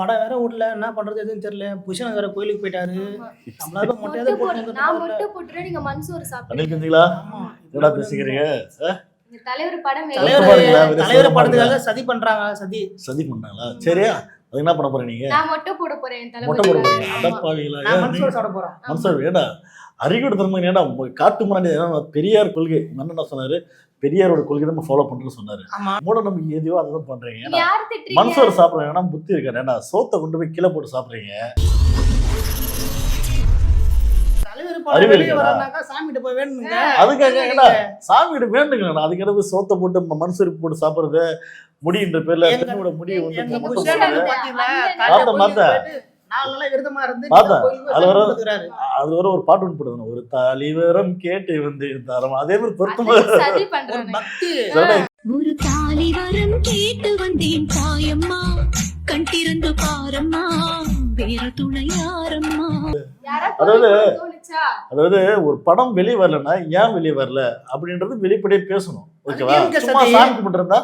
படம் வேற விடல என்ன பண்றது எதுவும் தெரியல. புருஷன் வேற கோயிலுக்கு போயிட்டாரு. நம்மளால மொட்டையாவது போட்டு நான் போட்டுறேன் நீங்க மன்சூர் என்னடா தலைவர் படம் தலைவர் படத்துக்காக சதி பண்றாங்க சதி. சதி பண்ணாங்களா சரியா? அது என்ன பண்ண போறீங்க நீங்க? நான் மொட்டை போட போறேன் மொட்டை போட போறீங்க. தலைவர் அடப்பாவீங்களா நான் ஏன் மனசோட சாப்பிட போறேன். மனசார் ஏடா அறிவியோட தர்மம் காட்டு முன்னாடி பெரியார் கொள்கை. மன்னன் என்ன சொன்னாரு? பெரியாரோட கொள்கை நம்ம ஃபாலோ பண்றோம்னு சொன்னாரு. ஆமா. மூட நம்பிக்கை எதையோ அதை தான் திட்டுறீங்க? மனசோர் சாப்பிடுறேன் ஏன்னா புத்தி இருக்காரு ஏன்னா சோத்தை கொண்டு போய் கீழே போட்டு சாப்பிடுறீங்க. அதுக்காக ஏன்னா சாமி கிட்ட வேண்டுங்க அதுக்கு போய் சோத்தை போட்டு மனுஷருக்கு போட்டு சாப்பிடுறது முடின்ற பேர்ல முடியை வந்து எங்க மொட்டை அது வர- ஒரு பாட்டு போடுது ஒரு தாலிவரம் கேட்டு வந்து தரம் அதே மாதிரி பொருத்தமா ஒரு பண்றாங்க பக்தி ஒரு தாலி வரம் கேட்டு வந்தேன் தாயம்மா. கண் திறந்து பாரம்மா. வேற துணை யாரம்மா? யாரா அதாவது- அதாவது ஒரு படம் வெளியே வரலன்னா ஏன் வெளியே வரல? அப்படின்றது வெளிப்படையே பேசணும். ஓகேவா? சும்மா சதி. சாமி கும்பிட்டுருந்தா.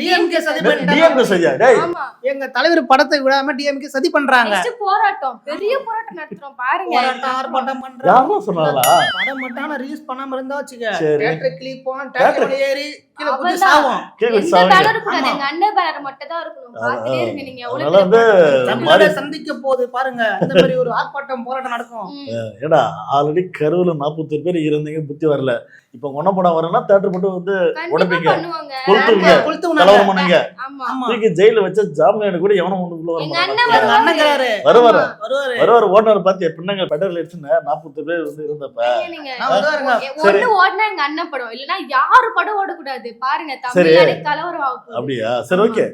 டிஎம்கே சரியா டேய். ஆமா. எங்க தலைவர் படத்தை விடாம டிஎம்கே சதி பண்றாங்க. போராட்டம். பெரிய போராட்டம் நடத்துறோம் பாருங்க. போராட்டம் ஆர்ப்பாட்டம் பண்றாங்க. யாரா சொன்னாங்களா படம் மட்டும் ரிலீஸ் பண்ணாம இருந்தா வச்சுக்க. தேட்டர் கிளிப்போம் Theatre- தேட்டர் ஏறி சந்திக்க போகுது பாருங்க இந்த மாதிரி ஒரு ஆர்ப்பாட்டம் போராட்டம் நடக்கும். ஏடா ஆல்ரெடி கருவுல நாற்பத்தொரு பேர் இருந்தீங்க புத்தி வரல. இப்ப ஒன்ன படம் வரனா தேட்டர் மட்டும் வந்து உடைப்பீங்க. கொளுத்துவீங்க. கொளுத்து கலவரம் பண்ணுங்க தூக்கி ஜெயில வச்ச ஜாமீன் கூட எவனும் ஒண்ணு உள்ள வர எங்க மாட்டான். அண்ணன் எங்க அண்ணங்கிறாரு வருவாரு. வருவாரு. வருவார். ஓட்டுநர் பார்த்து பின்னங்க பெடல் அடிச்சுன்னு நாற்பத்தி பேர் வந்து இருந்தப்ப. ஒண்ணு ஓடினா எங்க அண்ணன் படம். இல்லனா யாரு படம் ஓடக்கூடாது? பாருங்க சரி. தமிழ்நாடு கலவரம் அப்படியா? சரி ஓகே.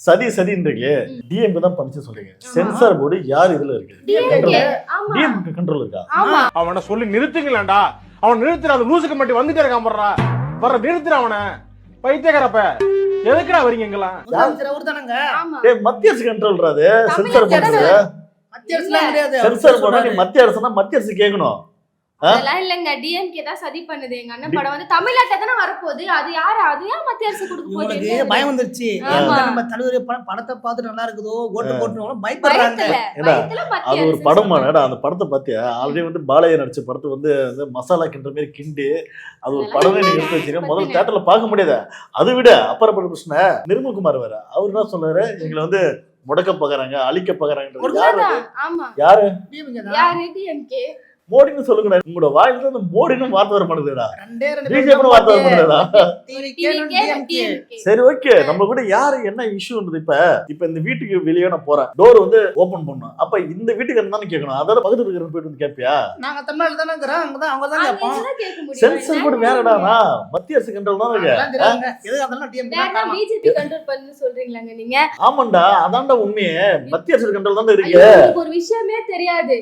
சதி சதின்றீங்க டிஎம்கே தான் பண்ணிச்சு சொல்றீங்க. சென்சார் போர்டு யார் இதுல இருக்கு? டிஎம்கே கண்ட்ரோல் இருக்கா? ஆமா. அவனை சொல்லி நிறுத்துங்களேன்டா. அவன் நிறுத்துற அந்த லூசுக்கு மட்டும் வந்துட்டே இருக்கான் போடுறா வர நிறுத்துற அவனை. பைத்தியக்காரப்ப. எதுக்குடா வரீங்க எங்கெல்லாம் மத்திய அரசு கண்ட்ரோல் அது? சென்சார் போர்டு மத்திய சென்சார் போர்டு நீ மத்திய அரசுனா மத்திய அரசு கேட்கணும் அதெல்லாம் இல்லங்க. டிஎம்கே தான் சதி பண்ணுது. எங்க அண்ணன் படம் வந்து தமிழ்நாட்டுல தானே வரப்போகுது. அது யாரு? அது ஏன் மத்திய அரசு கொடுக்க போகுது? பயம் வந்துருச்சு? நம்ம தலைவர் படம் படத்தை பார்த்துட்டு நல்லா இருக்குதோ? ஓட்டு போட்டு பயப்படுறாங்க. அது ஒரு படம் அந்த படத்தை பார்த்தியா? ஆல்ரெடி வந்து பாலையா நடிச்ச படத்தை வந்து மசாலா கிண்டுற மாதிரி கிண்டி அது ஒரு படமே நீங்க எடுத்து வச்சீங்க முதல்ல தேட்டர்ல பார்க்க முடியாது அதை விட அப்புறப்பட்ட பிரச்சனை நிர்மல்குமார் வேற. அவர் என்ன சொல்றாரு? எங்களை வந்து முடக்க பாக்குறாங்க அழிக்க பாக்குறாங்க யாரு யாரு? தான். மோடின்னு சொல்லுங்க உங்களோட வாயில இருந்து அந்த மோடின்னு வார்த்தை வர ரெண்டு பிஜேபி வார்த்தை வர டிஎம்கே சரி ஓகே நம்ம கூட யாரு என்ன இஷ்யூன்றது இப்ப இப்ப இந்த வீட்டுக்கு வெளியே நான் போறேன். டோர் வந்து ஓபன் பண்ணும் அப்ப இந்த வீட்டுக்கு இருந்தாலும் கேட்கணும்? அதோட பக்கத்துல இருக்கிற போயிட்டு வந்து கேட்பியா? நாங்க தமிழ்நாடு தானே இருக்கிறோம் அங்க தான் அவங்க தான் கேட்போம்? சென்சர் போர்டு வேறடானா மத்திய அரசு கண்ட்ரோல் தான் இருக்கு. எது அதெல்லாம் தான் பிஜேபி கண்ட்ரோல் பண்ணு சொல்றீங்களாங்க நீங்க? ஆமாண்டா அதான்டா உண்மையே. மத்திய அரசு கண்ட்ரோல் தான் இருக்கு. ஒரு விஷயமே தெரியாது.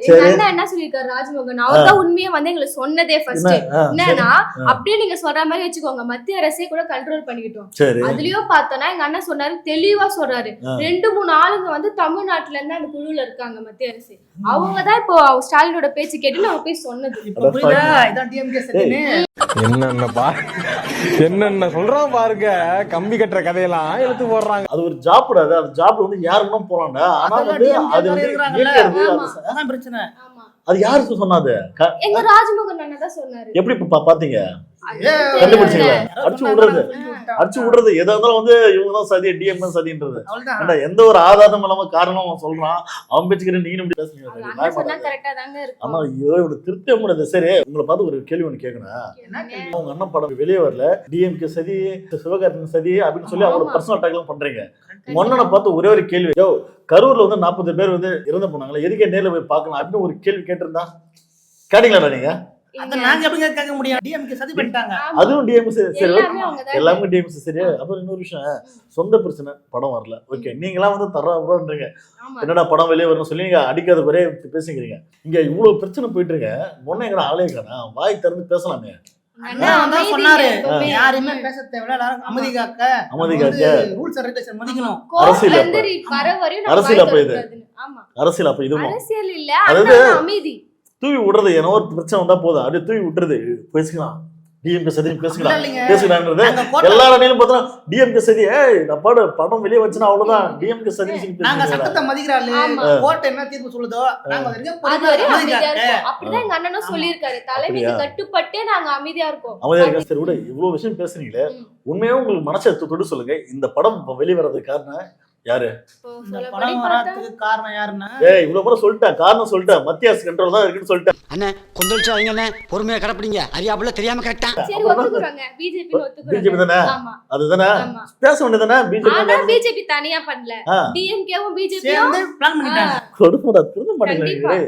என்ன சொல்லிருக்காரு ராஜ்மோகன் அவர் தான் உண்மையை வந்து எங்களுக்கு சொன்னதே ஃபர்ஸ்ட் என்னன்னா. அப்படியே நீங்க சொல்ற மாதிரி வச்சுக்கோங்க. மத்திய அரசே கூட கண்ட்ரோல் பண்ணிக்கிட்டோம். அதுலயும் பார்த்தோம்னா எங்க அண்ணன் சொன்னாரு தெளிவா சொல்றாரு. ரெண்டு மூணு ஆளுங்க வந்து தமிழ்நாட்டுல இருந்து அந்த குழுல இருக்காங்க மத்திய அரசு. அவங்கதான் இப்போ ஸ்டாலினோட பேச்சு கேட்டு நான் போய் சொன்னது. இப்ப புரியுதா? இதான் டிஎம்கே சத்தின்னு என்னென்ன பா என்னென்ன சொல்றான் பாருங்க. கம்பி கட்டுற கதையெல்லாம் இழுத்து போடுறாங்க. அது ஒரு ஜாப்டா அது அந்த ஜாப்ல வந்து யாரு வேணா போலாம்டா. ஆனா வந்து அது பிரச்சனை. அது யாருக்கு சொன்னாது எங்க ராஜ்மோகன் அண்ணா தான் சொன்னாரு. எப்படி பாத்தீங்க? கண்டுபிடிச்சீங்களா? அடிச்சு விடுறது. அடிச்சு விடுறது. எதா இருந்தாலும் வந்து இவங்க தான் சதி டிஎம் தான் சதின்றது. எந்த ஒரு ஆதாரம் இல்லாம காரணம் அவன் சொல்றான். அவன் பேச்சுக்கிற நீங்க இப்படி பேசுறீங்க? இருக்கும். ஐயோ இவனை திருத்த முடியாது. சரி உங்களை பார்த்து ஒரு கேள்வி ஒண்ணு கேட்கணும் என்ன கேள்வி? உங்க அண்ணன் படம் வெளியே வரல. டிஎம்கே சதி சிவகார்த்திகன் சதி அப்படின்னு சொல்லி அவரோட ஆமா. பர்சனல் அட்டாக் எல்லாம் பண்றீங்க. அண்ணனை பார்த்து ஒரே ஒரு கேள்வி. யோ கரூர்ல வந்து நாற்பது பேர் வந்து இறந்து போனாங்களே எதுக்கே நேர்ல போய் பார்க்கலாம் அப்படின்னு ஒரு கேள்வி கேட்டிருந்தா? கேட்டீங்களா நீங்க? அதை நாங்க எப்படிங்க கேட்க முடியும்? டிஎம்கே சதி பண்ணிட்டாங்க. அதுவும் சரி எல்லாமே டிஎம்எஸ் சரி. அப்புறம் இன்னொரு விஷயம் சொந்த பிரச்சனை படம் வரல. ஓகே நீங்களாம் வந்து தர்றான்றீங்க என்னடா படம் வெளியே வரணும் சொல்லி நீங்க அடிக்காத குறைய பேசிக்கிறீங்க. இங்க இவ்வளவு பிரச்சனை போயிட்டு இருக்க. முன்ன எங்கடா ஆளே காணா வாய் திறந்து பேசலாமே. சொன்னாரு. யாருமே பேச தேவையில்ல. எல்லாரும் அமைதி காக்க. அமைதி காக்க. ரூல்ஸ் அண்ட் ரெகுலேஷன் மதிக்கணும். கோர்ட்ல அரசியல் அரசியல் அப்ப இது. அரசியல் அப்ப இதுவும் அரசியல் இல்ல. அதாவது- அமைதி. தூவி விடுறது ஏன்னா ஒரு பிரச்சனை வந்தா போதும். அப்படியே தூவி விட்டுறது. பேசிக்கலாம். டிஎம்கே சதி நாங்க கோட்டை- எல்லா அணிலும் பார்த்தா டிஎம்கே சதி ஏய் நான் பாடு படம் வெளியே வச்சுனா அவ்வளவுதான். டிஎம்கே சதி நாங்க சட்டத்தை மதிக்கிறாள். கோர்ட் என்ன தீர்ப்பு சொல்லுதோ இருக்கும். அப்படிதான் எங்க அண்ணனும் சொல்லியிருக்காரு. தலைமைக்கு? கட்டுப்பட்டே நாங்க அமைதியா இருக்கோம். அமைதியா இருக்கா சரி விட. இவ்வளவு விஷயம் பேசுறீங்களே. உண்மையா உங்களுக்கு மனசை தொட்டு சொல்லுங்க. இந்த படம் வெளியே வர்றதுக்கு காரணம் யாரு? படம் வராதுக்கு காரணம் யாருன்னா? ஏய் இவ்வளவு முறை சொல்லிட்டேன். காரணம் சொல்லிட்டேன். மத்திய அரசு கண்ட்ரோல் தான் இருக்குன்னு சொல்லிட்டேன். அண்ணே கொந்தளிச்சாதீங்க அண்ணே பொறுமையா கிடப்பிடிங்க? அறியாப்புல தெரியாம கரெக்டா சரி ஒத்துக்குறாங்க. பிஜேபி பிஜேபி தானே? ஆமா. அதுதானே? பேச வேண்டியதானே பிஜேபி பிஜேபி தனியா பண்ணல. டிஎம்கேவும் பிஜேபியும் சேர்ந்து பிளான் பண்ணிட்டாங்க. கண்டிப்பா மாட்டேங்கிறீங்களே.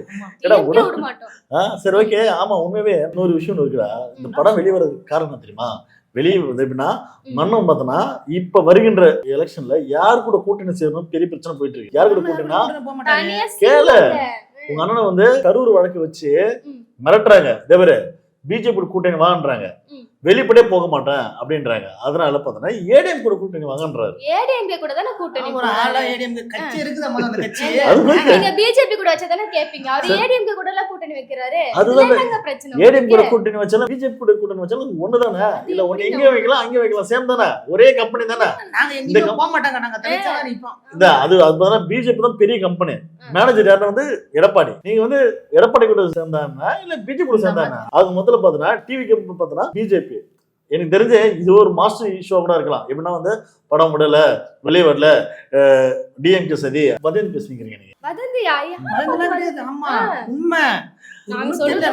ஏடா, விட மாட்டோம் சரி ஓகே ஆமா உண்மையாவே இன்னொரு விஷயம் இருக்குடா. இந்த படம் வெளியே காரணம் தெரியுமா? வெளியே வருது எப்படின்னா. மன்னம் பார்த்தோன்னா இப்ப வருகின்ற எலெக்ஷன்ல யார் கூட கூட்டணி சேரணும்? பெரிய பிரச்சனை போயிட்டு இருக்கு. யார் கூட கூட்டணினா தனியா கேளு. உங்க அண்ணனை வந்து கரூர் வழக்கு வச்சு. மிரட்டுறாங்க. தேவரு பிஜேபி கூட்டணி வாங்கன்றாங்க. வெளிப்படையே போக மாட்டேன் அப்படின்றாங்க. அதனால பார்த்தோன்னா ஏடிஎம் கூட கூட்டணி வாங்கன்றாரு. ஏடிஎம்கே கூட தானே கூட்டணி ஒரு ஆளா போறாரு. ஏடிஎம் கட்சி இருக்குது அந்த கட்சி நீங்க பிஜேபி கூட வச்சா தானே கேப்பீங்க. அவர் ஏடிஎம்கே கூட எல்லாம் கூட்டணி வைக்கிறாரு. அதுதான். பிரச்சனை ஏடிஎம் கூட? கூட்டணி வச்சாலும் பிஜேபி கூட கூட்டணி வச்சாலும் அது ஒண்ணுதானே? இல்ல ஒண்ணு எங்கேயும் வைக்கலாம் அங்கேயும் வைக்கலாம். சேம் தானே. ஒரே கம்பெனி தானே. நாங்க எங்கேயும் போக மாட்டாங்க நாங்க தனிச்சா தான் நிப்போம் இந்த அது அது பிஜேபி தான் பெரிய கம்பெனி மேனேஜர் யாருன்னா வந்து எடப்பாடி. நீங்க வந்து எடப்பாடி கூட சேர்ந்தாங்கன்னா இல்ல பிஜேபி கூட சேர்ந்தாங்க அது முதல்ல பார்த்தோன்னா டிவி கம்பெனி பார்த்தோன்னா பிஜேபி எனக்கு தெரிஞ்சு இது ஒரு மாஸ்டர் இஷ்யூ கூட இருக்கலாம். எப்படின்னா வந்து படம் விடல வெளியே வரல டிஎம்கே சதி நீங்க. வதந்தி ஐயா. அதெல்லாம் கிடையாது ஆமா. உண்மை. நாங்க நாங்க தெரியல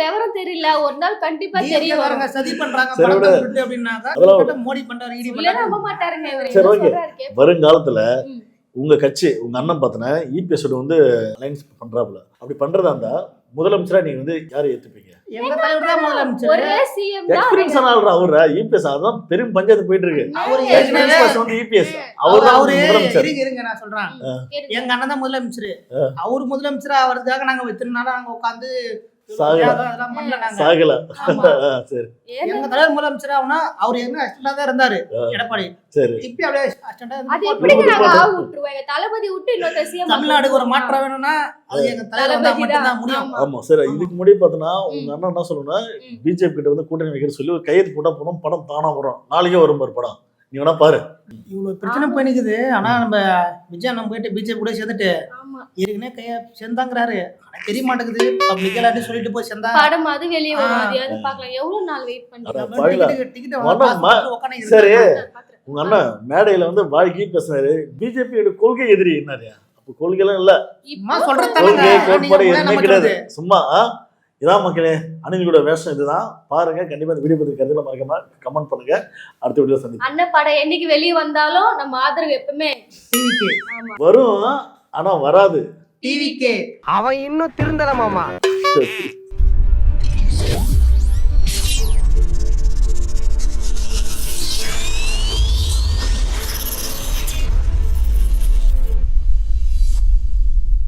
விவரம் ஒரு நாள் கண்டிப்பா DMK தெரிய வரும். வரங்க சதி பண்றாங்க சரி, பணத்தை விடு. விட்டு அப்படின்னாக்கா அதெல்லாம் கேட்டா மோடி பண்றாரு இடி சொல்ல நம்ப பண்றாரு. மாட்டாருங்க இவரு. சரி, என்ன okay. சொல்றாரு கேப்போம். வருங்காலத்துல. உங்க கட்சி உங்க அண்ணன் பார்த்தனா இபிஎஸ் வந்து அலைன்ஸ் பண்றாப்புல. அப்படி பண்றதா இருந்தா முதலமைச்சரா நீங்க வந்து யாரை ஏத்துப்பீங்க? எங்க தலைவர் தான் முதலமைச்சர். ஒரே சிஎம் தான் எக்ஸ்பீரியன்ஸ் ஆனால்ரா அவரு இபிஎஸ் அதான் பெரும் பஞ்சாயத்து போயிட்டு இருக்கு அவரு வந்து இபிஎஸ் அவர் அவரு இருங்க இருங்க நான் சொல்றேன். எங்க அண்ணன் தான் முதலமைச்சர். அவர் முதலமைச்சரா அவருக்காக நாங்க இத்தனை நாளா நாங்க உட்காந்து சாகல. சரி. எங்க தலைவர் முதலமைச்சர் ஆகுனா அவர் அசிஸ்டண்டா தான் இருந்தாரு எடப்பாடி. சரி. அப்படியே அசிஸ்டண்டா தளபதி விட்டு சிஎம் தமிழ்நாடுக்கு ஒரு மாற்றம் வேணும்னா அது எங்க தலைவர் வந்தா தளபதி மட்டும்தான் தான் முடியும். ஆமா. சரி. இதுக்கு முன்னாடி பார்த்தோன்னா உங்க அண்ணன் என்ன சொல்லணும்னா. பிஜேபி கிட்ட வந்து கூட்டணி சொல்லி ஒரு கையெழுத்து போட்டா போதும் படம் தானா வரும். நாளைக்கே வரும் பாரு படம். நீ வேணா பாரு. இவ்வளவு பிரச்சனை போய் நிக்குது ஆனா நம்ம விஜய் நம்ம போயிட்டு பிஜேபி கூட சேர்ந்துட்டு ஆமா. ஏற்கனவே கைய சேர்ந்தாங்கிறாரு. ஆனா தெரிய மாட்டேங்குது. பப்ளிக் எல்லாத்தையும் சொல்லிட்டு போய் சேர்ந்தா. படம் அது வெளியே வரும். ஆ. அதையாவது பார்க்கலாம். எவ்வளவு நாள் வெயிட் அட, பண்ணி பாவிலா. டிக்கெட் மனம் மா- சரி. உங்க அண்ணன் மேடையில வந்து வாழ்க்கை பேசினாரு. பிஜேபியோட கொள்கை எதிரி என்னாரு அப்ப கொள்கை எல்லாம் இல்ல சும்மா சொல்றது கொள்கை. கோட்பாடு எதுவுமே கிடையாது. சும்மா? இதான் மக்களே அணிலோட வேஷம் இதுதான். பாருங்க கண்டிப்பா இந்த வீடியோ பத்தி கருத்துல மறக்காம கமெண்ட் பண்ணுங்க. அடுத்த வீடியோ சந்திப்போம். அண்ணன் படம் என்னைக்கு வெளியே வந்தாலும் நம்ம ஆதரவு எப்பவுமே டிவிக்கு. ஆமா. வரும் ஆனா வராது. டிவிக்கு. அவன் இன்னும் திருந்தல மாமா. சரி.